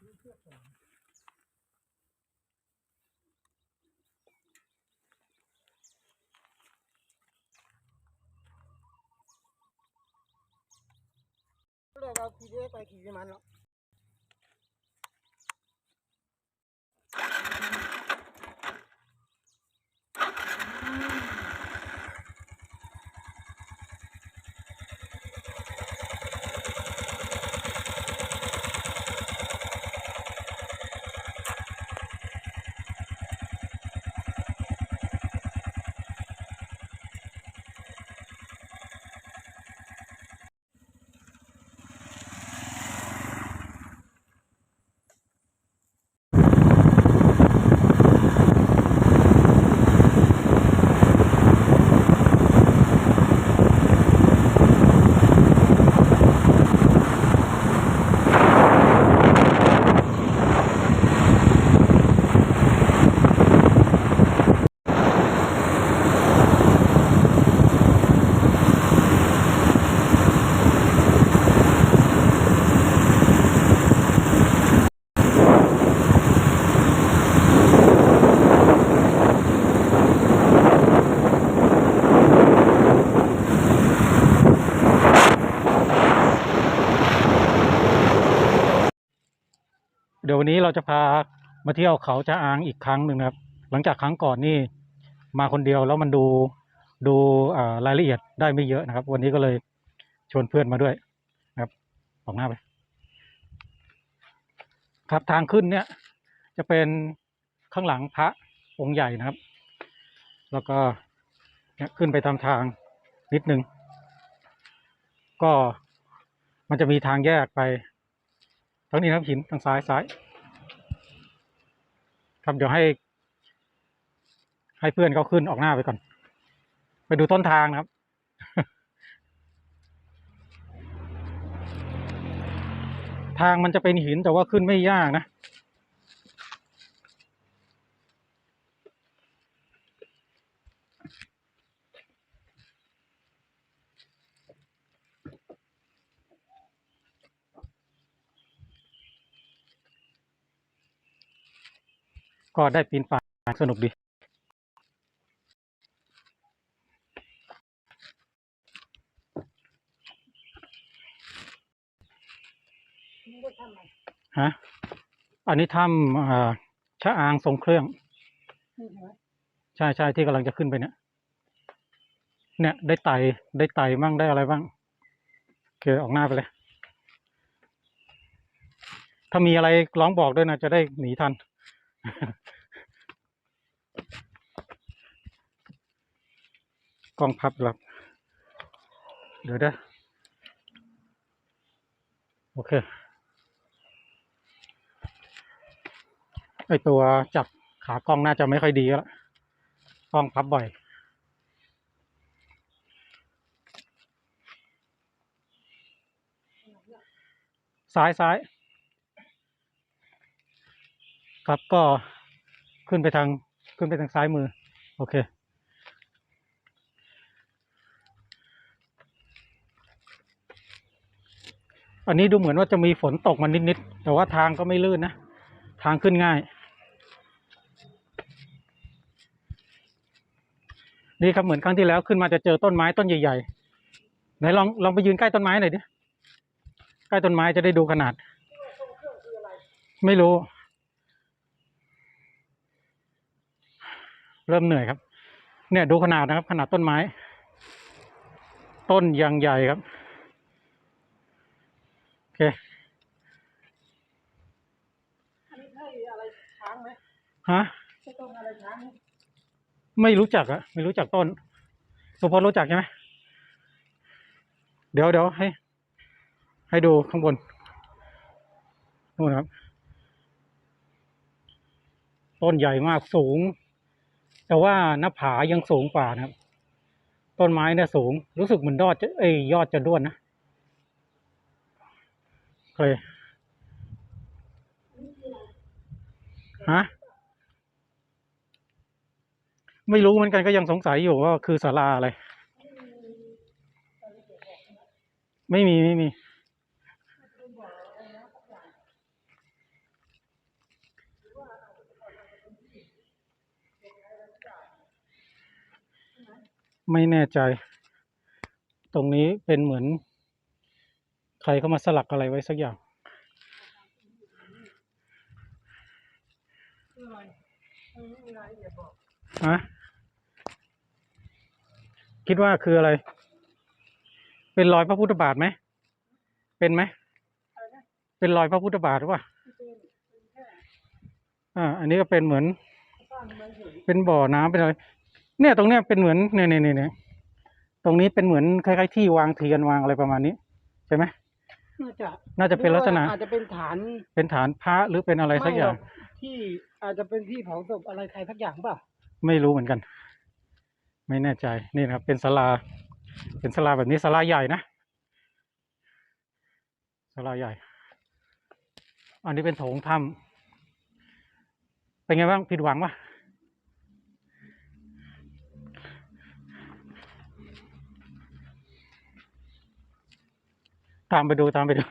เราเอาขี่เล็ วันนี้เราจะพามาเที่ยวเขาจะอางอีกครั้งหนึ่งครับ หลังจากครั้งก่อนนี่มาคนเดียวแล้วมันดูดูรายละเอียดได้ไม่เยอะนะครับ วันนี้ก็เลยชวนเพื่อนมาด้วยนะครับออกหน้าไปครับทางขึ้นเนี่ย จะเป็นข้างหลังพระองค์ใหญ่นะครับ แล้วก็เนี่ยขึ้นไปตามทางนิดนึง ก็มันจะมีทางแยกไปทั้งนี้นะครับหินทางซ้ายซ้าย ครับเดี๋ยวให้ ให้เพื่อนเขาขึ้นออกหน้าไปก่อน ไปดูต้นทางนะครับ ทางมันจะเป็นหินแต่ว่าขึ้นไม่ยากนะ ก็ได้ปีนป่ายสนุกดี ฮะ อันนี้ถ้ำชะอางทรงเครื่อง ใช่ใช่ที่กำลังจะขึ้นไปเนี่ย เนี่ย ได้ไต่ได้ไต่บ้างได้อะไรบ้างโอเคออกหน้าไปเลย ถ้ามีอะไรร้องบอกด้วยนะ จะได้หนีทัน กล้องพับหลับ เดี๋ยวได้โอเค ไอตัวจับขากล้องน่าจะไม่ค่อยดีแล้วกล้องพับบ่อยซ้ายซ้าย ครับก็ขึ้นไปทางขึ้นไปทางซ้ายมือ โอเค อันนี้ดูเหมือนว่าจะมีฝนตกมานิดๆแต่ว่าทางก็ไม่ลื่นนะ ทางขึ้นง่าย นี่ครับเหมือนครั้งที่แล้วขึ้นมาจะเจอต้นไม้ต้นใหญ่ๆไหนลองลองไปยืนใกล้ต้นไม้หน่อยดิใกล้ต้นไม้จะได้ดูขนาด ไม่รู้ เริ่มเหนื่อยครับ เนี่ยดูขนาดนะครับ ขนาดต้นไม้ ต้นยังใหญ่ครับ โอเคอันนี้ใช่อะไรช้างไหมฮะใช่ต้นอะไรช้างไหมไม่รู้จักอะไม่รู้จักต้น สุพจน์รู้จักใช่ไหมเดี๋ยวเดี๋ยวให้ ให้ดูข้างบนนู่นนะครับ ต้นใหญ่มากสูง แต่ว่าหน้าผายังสูงกว่านะครับ ต้นไม้เนี่ยสูง รู้สึกเหมือนยอดจะเอ้ยยอดจะด้วนนะเคยฮะไม่รู้เหมือนกันก็ยังสงสัยอยู่ว่าคือศาลาอะไร ไม่มีไม่มี ไม่แน่ใจ ตรงนี้เป็นเหมือน ใครเข้ามาสลักอะไรไว้สักอย่างอะไรเออไม่มีรายละเอียดบอกฮะ คิดว่าคืออะไร เป็นรอยพระพุทธบาทไหม เป็นไหม เป็นรอยพระพุทธบาทหรือเปล่าอ่า อันนี้ก็เป็นเหมือนเฉยเป็นบ่อน้ำเป็นอะไร เนี่ยตรงเนี้ยเป็นเหมือนเนี่ยเนี่ยเนี่ยเนี่ยตรงนี้เป็นเหมือนคล้ายๆที่วางเทียนวางอะไรประมาณนี้ใช่ไหมน่าจะน่าจะเป็นลักษณะอาจจะเป็นฐานเป็นฐานพระหรือเป็นอะไรสักอย่างไม่หรที่อาจจะเป็นที่เผาศพอะไรใครสักอย่างเปล่าไม่รู้เหมือนกัน ไม่แน่ใจนี่นะครับ เป็นศาลา เป็นศาลาแบบนี้ศาลาใหญ่นะศาลาใหญ่ อันนี้เป็นโถงถ้ำเป็นไงบ้างผิดหวังปะ ตามไปดูตามไปดู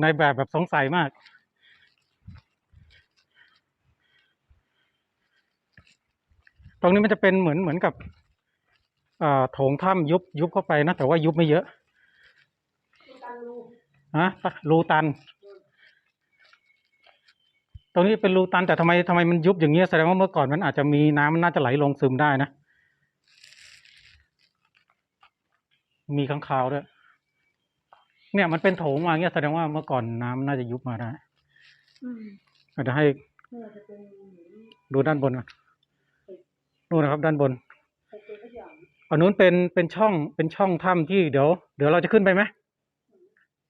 ในแบบแบบสงสัยมาก ตรงนี้มันจะเป็นเหมือนเหมือนกับอ่าโถงถ้ำยุบยุบเข้าไปนะแต่ว่ายุบไม่เยอะฮะรูตัน ตรงนี้เป็นรูตันแต่ทำไมทำไมมันยุบอย่างเงี้ยแสดงว่าเมื่อก่อนมันอาจจะมีน้ำมันน่าจะไหลลงซึมได้นะ มีข้างคาวด้วย เนี่ยมันเป็นโถงมาอย่างเงี้ยแสดงว่าเมื่อก่อนน้ำน่าจะยุบมาได้อืมอาจจะให้น่าจะเป็นดูด้านบนก่อนนู่นนะครับ ด้านบนเป็นสักอย่างอันนู้นเป็นเป็นช่องเป็นช่องถ้ำที่เดี๋ยวเดี๋ยวเราจะขึ้นไปไหม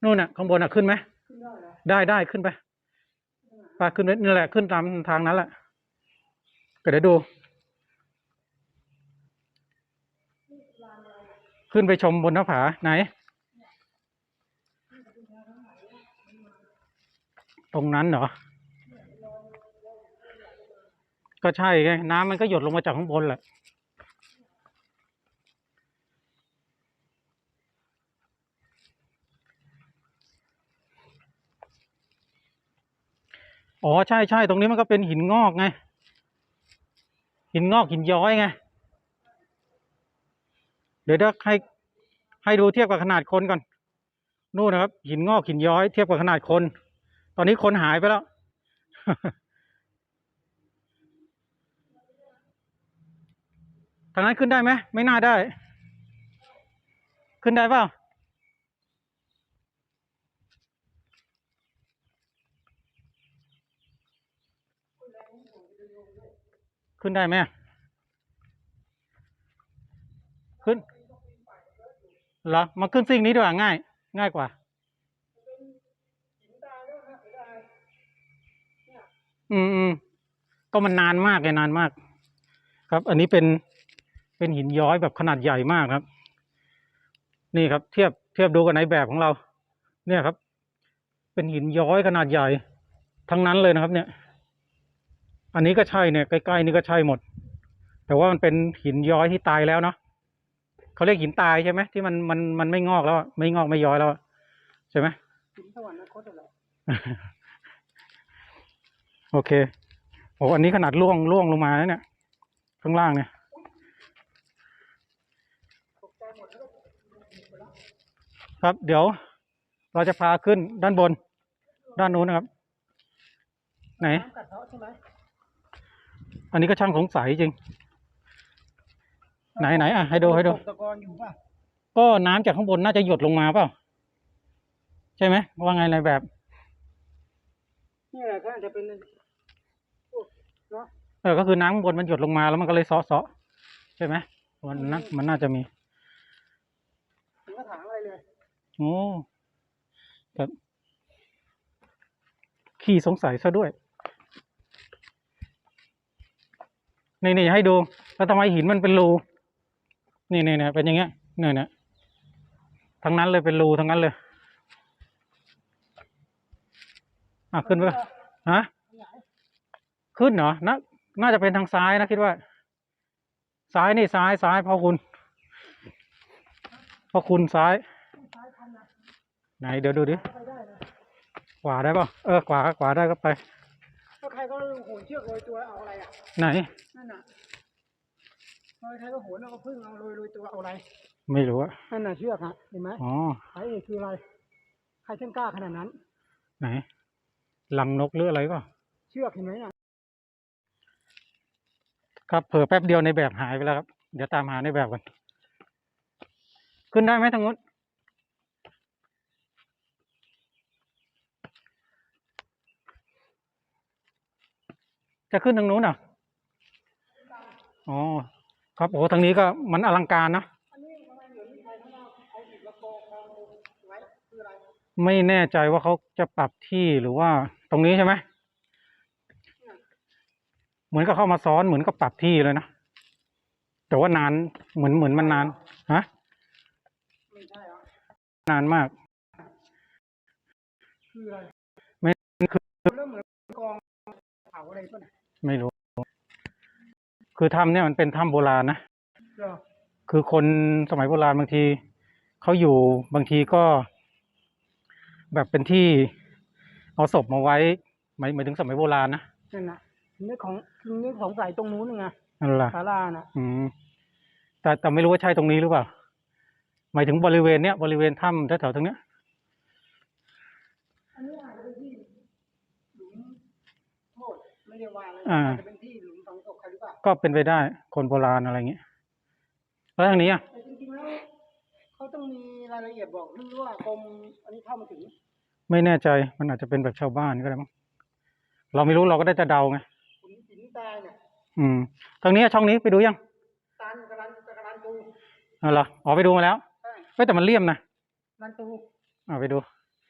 นู่นน่ะข้างบนน่ะขึ้นไหมขึ้นได้เหรอได้ได้ขึ้นไปไปขึ้นไปนี่แหละขึ้นตามทางนั้นแหละก็เดี๋ยวดู ขึ้นไปชมบนหน้าผาไหน ตรงนั้นเหรอ ก็ใช่ไงน้ำมันก็หยดลงมาจากข้างบนแหละ อ๋อ ใช่ใช่ตรงนี้มันก็เป็นหินงอกไง หินงอกหินย้อยไง เดี๋ยวเดี๋ยวให้ให้ดูเทียบกับขนาดคนก่อน นู่นนะครับ หินงอกหินย้อยเทียบกับขนาดคน ตอนนี้คนหายไปแล้ว ทางนั้นขึ้นได้ไหม ไม่น่าได้ ขึ้นได้เปล่า ขึ้นได้ไหม ขึ้น เหรอ มาขึ้นซิ่งนี้ดีกว่าง่าย ง่ายกว่า อืมอืมก็มันนานมากเลยนานมาก ครับ อันนี้เป็นเป็นหินย้อยแบบขนาดใหญ่มากครับ นี่ครับ เทียบเทียบดูกับในแบบของเรา เนี่ยครับ เป็นหินย้อยขนาดใหญ่ ทั้งนั้นเลยนะครับ เนี่ย อันนี้ก็ใช่เนี่ยใกล้ๆนี่ก็ใช่หมด แต่ว่ามันเป็นหินย้อยที่ตายแล้วเนาะเขาเรียกหินตายใช่ไหมที่มันมันมันไม่งอกแล้วอะไม่งอกไม่ย้อยแล้วอะใช่ไหมถึงสวรรคตเหรอ โอเคโอ้อันนี้ขนาดล่วงล่วงลงมาแล้วเนี่ย ข้างล่างเนี่ยครับเดี๋ยวเราจะพาขึ้นด้านบน ด้านนู้นนะครับ ไหนน้ำกัดเซาะใช่ไหมอันนี้ก็ช่างสงสัยจริง ไหนไหนอะให้ดูให้ดูตะกอนอยู่ป่ะก็น้ำจากข้างบนน่าจะหยดลงมาเปล่าใช่ไหมว่าไงในแบบนี่แหละก็อาจจะเป็นพวกเนาะ เออก็คือน้ำข้างบนมันหยดลงมาแล้วมันก็เลยเซาะเซาะใช่ไหมมันน่ามันน่าจะมีถึงกระถางอะไรเลยโอ้ครับขี้สงสัยซะด้วยนี่นี่ให้ดูแล้วทำไมหินมันเป็นรูนี่นี่เนี่ยเป็นอย่างเงี้ยเนี่ยเนี่ยทั้งนั้นเลยเป็นรูทั้งนั้นเลยอะขึ้นไปก่อนฮะขึ้นเหรอน่า น่าจะเป็นทางซ้ายนะคิดว่า ซ้ายนี่ซ้ายซ้ายพ่อคุณพ่อคุณซ้าย ไหนเดี๋ยวดูดิไปได้นะขวาได้ป่ะเออขวาขวาได้ก็ไปถ้าใครก็โหนเชือกโรยตัวเอาอะไรอะ ไหนนั่นน่ะใครก็โหนเอาพึ่งเอาโรยโรยตัวเอาอะไร ไม่รู้อะนั่นน่ะเชือกฮะเห็นไหมอ๋อสาเหตุคืออะไรใครช่างกล้าขนาดนั้น ไหนลังนกหรืออะไรก็เชือกเห็นไหมน่ะ ครับเผลอแป๊บเดียวในแบบหายไปแล้วครับ เดี๋ยวตามหาในแบบกัน ขึ้นได้ไหมทางนู้นจะขึ้นทางนู้นอะอ๋อครับโอ้ทางนี้ก็มันอลังการนะไม่แน่ใจว่าเขาจะปรับที่หรือว่าตรงนี้ใช่ไหม มือนกับเข้ามาซ้อนเหมือนกับปรับที่เลยนะแต่ว่านานเหมือนเหมือนมันนานฮะไม่ใช่เหรอนานมากคืออะไรไม่คือเริ่มเหมือนกองเผาอะไรป่ะน่ะไม่รู้ คือถ้ำเนี่ยมันเป็นถ้ำโบราณนะเหรอคือคนสมัยโบราณบางทีเขาอยู่บางทีก็ แบบเป็นที่เอาศพมาไว้หมายหมายถึงสมัยโบราณนะนั่นน่ะนึกของ นึกสงสัยตรงนู้นนึงไงนั่นแหละศาลาน่ะ อืมแต่แต่ไม่รู้ว่าใช่ตรงนี้หรือเปล่า หมายถึงบริเวณเนี้ยบริเวณถ้ำแถวๆตรงเนี้ยอันนี้อาจจะเป็นที่หลุมโทษไม่ได้ว่าอะไรอ่าอาจจะเป็นที่หลุมฝังศพใครหรือเปล่าก็เป็นไปได้คนโบราณอะไรเงี้ยแล้วทางนี้อะแต่จริงๆแล้วเขาต้องมีรายละเอียดบอกหรือว่ากรมอันนี้เข้ามาถึง ไม่แน่ใจมันอาจจะเป็นแบบชาวบ้านก็ได้มั้งเราไม่รู้เราก็ได้แต่เดาไง ขุนหินตายเนี่ย อืมทางนี้ช่องนี้ไปดูยังตันกระลันกระลันตูอ๋อเหรออ๋อไปดูมาแล้วใช่เฮ้ยแต่มันเลี่ยมนะลันตูอ่าไปดู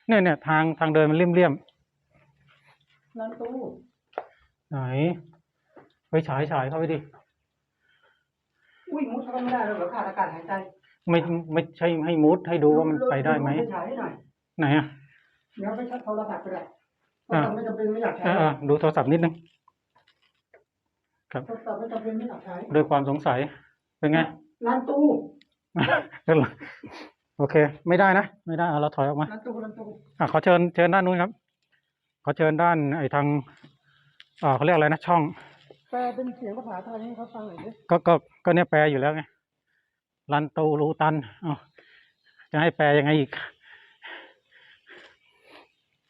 เนี่ยเนี่ยทางทางเดินมันเลี่ยมเลี่ยมลันตูๆไหนไปฉายฉายเข้าไปดิอุ้ยมุดเข้าไปไม่ได้เลยเหรอขาดอากาศหายใจไม่ไม่ใช่ให้มุดให้ดูว่ามันไปได้ไหมฉายให้หน่อยไหนอะเดี๋ยวไปชัดโทรศัพท์ก็ได้อ่าไม่จำเป็นไม่อยากใช้เออเออดูโทรศัพท์นิดนึง ครับโทรศัพท์ไม่จำเป็นไม่อยากใช้ด้วยความสงสัยเป็นไงลันตูโอเค ไม่ได้นะ ไม่ได้เอาเราถอยออกมาลันตูลันตูอะขอเชิญเชิญด้านนู้นครับ ขอเชิญด้านไอ้ทางอ่าเขาเรียกอะไรนะช่องแปลเป็นเสียงภาษาไทยให้เขาฟังหน่อยดิก็ก็ก็เนี่ยแปลอยู่แล้วไงรันตูรูตันเอาจะให้แปลยังไงอีก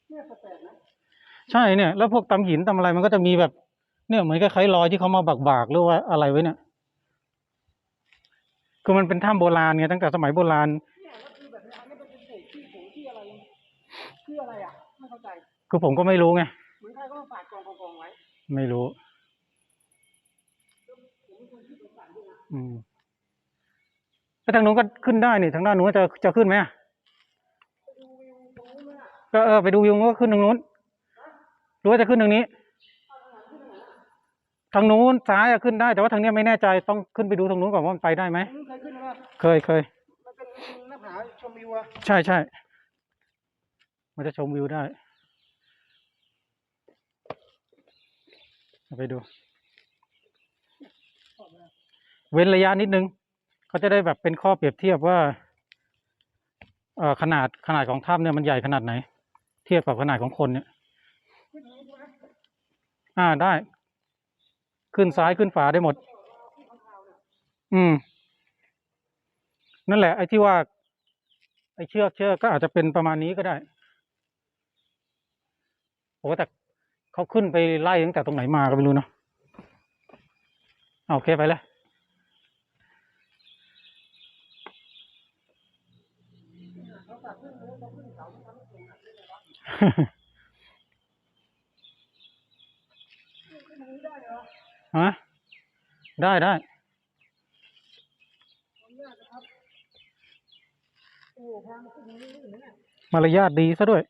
เนี่ยแปลกๆนะใช่เนี่ย แล้วพวกตำหินตำอะไรมันก็จะมีแบบ เนี่ยเหมือนกับคล้ายๆรอยที่เขามาบักบากๆหรือว่าอะไรไว้เนี่ยคือมันเป็นถ้ำโบราณไงตั้งแต่สมัยโบราณเนี่ยแล้วคือแบบนี้อันนี้เป็นเศษที่ผงที่อะไรที่อะไรอะไม่เข้าใจคือผมก็ไม่รู้ไงเหมือนใครก็มาฝากกองกองๆไว้ไม่รู้อืมแล้วทางนู้นก็ขึ้นได้นี่ทางด้านนู้นจะจะขึ้นไหมอะก็เออไปดูวิวก็ขึ้นทางนู้นหรือว่าจะขึ้นทางนี้ ทางนู้นซ้ายอะขึ้นได้แต่ว่าทางเนี้ยไม่แน่ใจต้องขึ้นไปดูทางนู้นก่อนว่ามันไปได้ไหมอืมเคยขึ้นแล้วเคยเคยมันเป็นหน้าผาชมวิวอะใช่ใช่มันจะชมวิวได้เอาไปดู เว้นระยะนิดนึงเขาจะได้แบบเป็นข้อเปรียบเทียบว่าเอ่อขนาดขนาดของถ้ำเนี่ยมันใหญ่ขนาดไหน เทียบกับขนาดของคนเนี่ยขึ้นนี้ใช่ไหมอ่าได้ ขึ้นซ้ายขึ้นฝาได้หมด อืม นั่นแหละไอ้ที่ว่า ไอ้เชือกเชือกก็อาจจะเป็นประมาณนี้ก็ได้โอ้แต่เขาขึ้นไปไล่ตั้งแต่ตรงไหนมาก็ไม่รู้เนาะเอาโอเคไปเลยฮะ ได้ได้มารยาทดีซะด้วย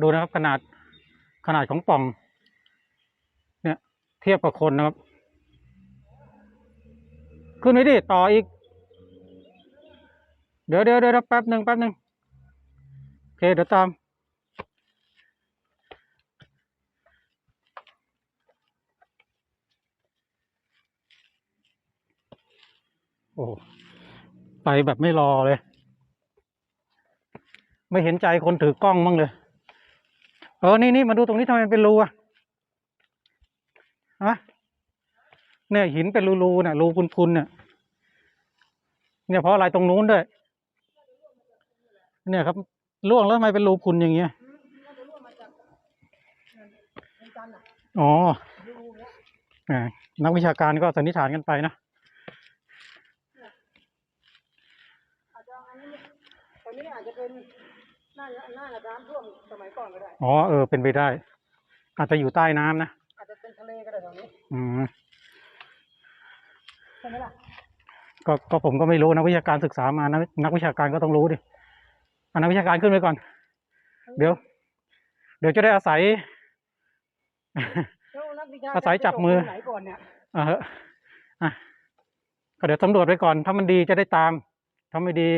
ดูนะครับขนาดขนาดของป่อง เนี่ย เทียบกับคนนะครับ ขึ้นไปดิต่ออีก เดี๋ยวเดี๋ยวเดี๋ยวแป๊บหนึ่งแป๊บหนึ่งโอเคเดี๋ยวตามโอ้ไปแบบไม่รอเลย ไม่เห็นใจคนถือกล้องบ้างเลย เออ นี่นี่มาดูตรงนี้ทำไมเป็นรูอะฮะเนี่ยหินเป็นรูๆเนี่ยรูพุนๆเนี่ยเนี่ยเพราะอะไรตรงนู้นด้วย เนี่ยครับล่วงแล้วทำไมเป็นรูพุนอย่างเงี้ยอ๋ออ่านักวิชาการก็สันนิษฐานกันไปนะอาจจะอันนี้ตอนนี้อาจจะเป็นหน้าหน้าน้ำท่วมสมัยก่อนก็ได้อ๋อเออเป็นไปได้ อาจจะอยู่ใต้น้ำนะอาจจะเป็นทะเลก็ได้ตรงนี้อืมใช่ไหมล่ะก็ก็ผมก็ไม่รู้นักวิชาการศึกษามานะนักวิชาการก็ต้องรู้ดิ เอานักวิชาการขึ้นไปก่อน เดี๋ยว เดี๋ยวจะได้อาศัยแล้วนักวิชาอาศัยจับมือไหนก่อนเนี่ยเอออะก็เดี๋ยวสำรวจไปก่อน ถ้ามันดีจะได้ตาม ถ้าไม่ดี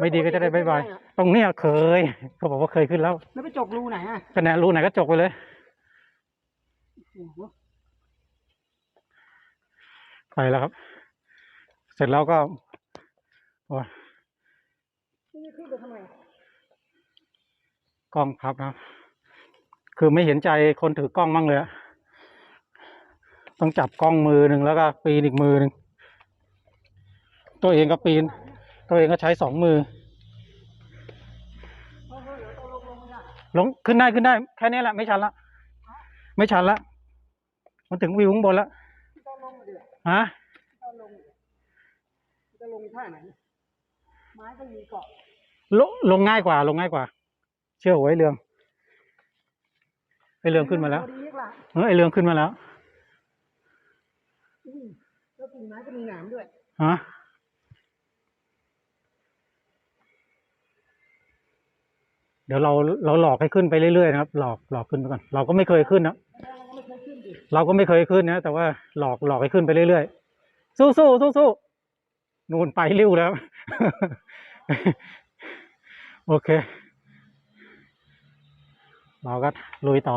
ไม่ดีก็จะได้บายบาย ตรงเนี้ยเคย เขาบอกว่าเคยขึ้นแล้ว แล้วไปจกรูไหนอะคะแนนรูไหนก็จกไปเลยโอ้โหไปแล้วครับ เสร็จแล้วก็โอ้ยนี่ ขึ้นไปทำไมกล้องพับนะครับคือไม่เห็นใจคนถือกล้องมั่งเลยอะต้องจับกล้องมือหนึ่งแล้วก็ปีนอีกมือหนึ่งตัวเองก็ปีน ตัวเองก็ใช้สองมือ ลงขึ้นได้ขึ้นได้ แค่นี้แหละไม่ชันละไม่ชันละมันถึงวิวข้างบนแล้วตอนลงมาดิฮะตอนลงจะลงท่าไหนไม้ก็มีเกาะ ลงลงง่ายกว่า ลงง่ายกว่า เชื่อหัวไอ้เรืองไอ้เรืองขึ้นมาแล้วพอดีกล่ะเออไอ้เรืองขึ้นมาแล้วอืมแล้วกิ่งไม้ก็มีหนามด้วยฮะเดี๋ยวเราเราหลอกให้ขึ้นไปเรื่อยๆนะครับ หลอกหลอกขึ้นไปก่อน เราก็ไม่เคยขึ้นนะเราก็ไม่เคยขึ้นนะแต่ว่าหลอกหลอกให้ขึ้นไปเรื่อยๆสู้สู้สู้สู้นูนไปริ้วแล้ว โอเค เราก็ลุยต่อ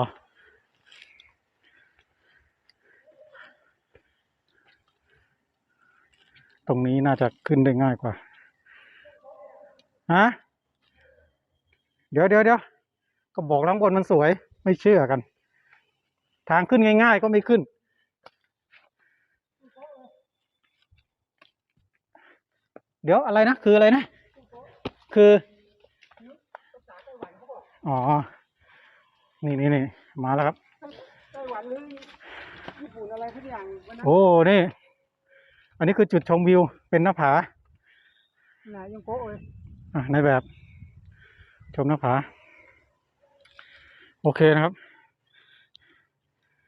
ตรงนี้น่าจะขึ้นได้ง่ายกว่า ฮะ เดี๋ยวเดี๋ยวเดี๋ยวก็บอกล้างบนมันสวย ไม่เชื่อกัน ทางขึ้นง่ายๆก็ไม่ขึ้นเดี๋ยวอะไรนะ คืออะไรนะ คือ อ๋อ นี่นี่นี่มาแล้วครับไต้หวันหรือญี่ปุ่นอะไรทุกอย่างวันนั้นโอ้นี่ อันนี้คือจุดชมวิวเป็นหน้าผาไหนยังโป๊ะเลยอะในแบบ ชมหน้าผา โอเคนะครับ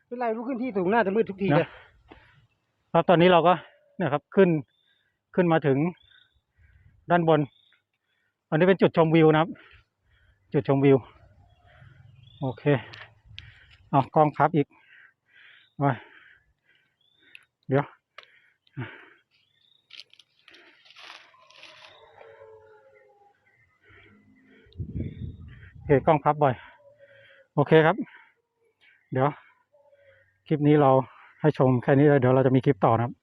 เป็นไรรู้ขึ้นที่สูงน่าจะมืดทุกทีเลยนะแล้วตอนนี้เราก็เนี่ยครับขึ้นขึ้นมาถึงด้านบน อันนี้เป็นจุดชมวิวนะครับ จุดชมวิว โอเคเอากล้องพับอีกไปเดี๋ยว โอเคกล้องพับบ่อย โอเคครับ เดี๋ยว คลิปนี้เราให้ชมแค่นี้แล้วเดี๋ยวเราจะมีคลิปต่อนะครับ